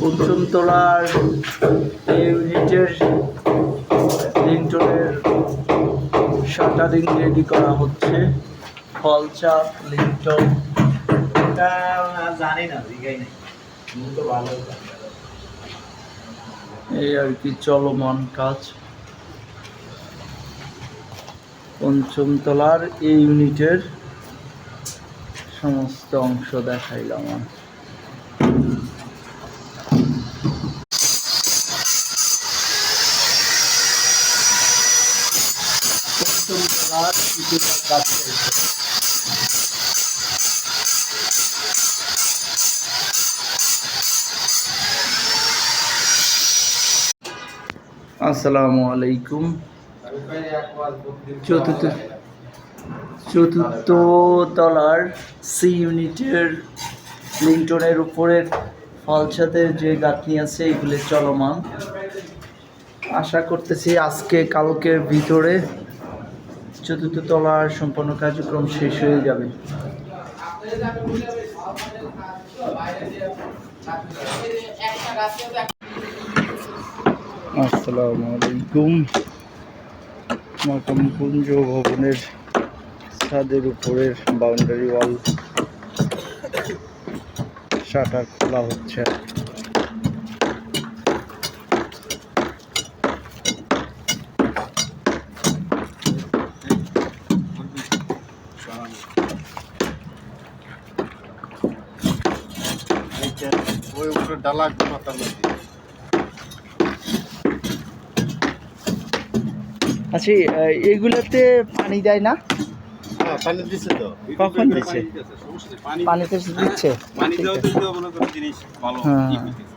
পঞ্চমতলার এই ইউনিটের লিন্টনের shuttering ready করা হচ্ছে। ফলচাপ লিন্টন। এটা জানি না জিগাই নাই। তো ভালো। এই আর কি চলমান কাজ। পঞ্চমতলার এই ইউনিটের সমস্ত অংশ দেখাইলাম। চলছে। আসসালামু আলাইকুম। চতুর্থ চতুর্থ তলার সি ইউনিটের লিংটনের উপরের ফলছাদের যে গাঁথনি আছে, এগুলি চলমান। আশা করতেছি আজকে কালকের ভিতরে চতুর্থ তলার সম্পূর্ণ কার্যক্রম শেষ হয়ে যাবে। আসসালামু আলাইকুম। মাকামপুঞ্জ ভবনের ছাদের উপরের বাউন্ডারি ওয়াল শাটার খোলা হচ্ছে। ওই উপরে ডালা মাথার মধ্যে। আচ্ছা এগুলোতে পানি দেয় না? হ্যাঁ পানি দিছে তো। কখন দিচ্ছে? পানি পানিতে দিচ্ছে? পানি দেওয়া তো মনে করেন জিনিস ভালো। ই হইতেছে।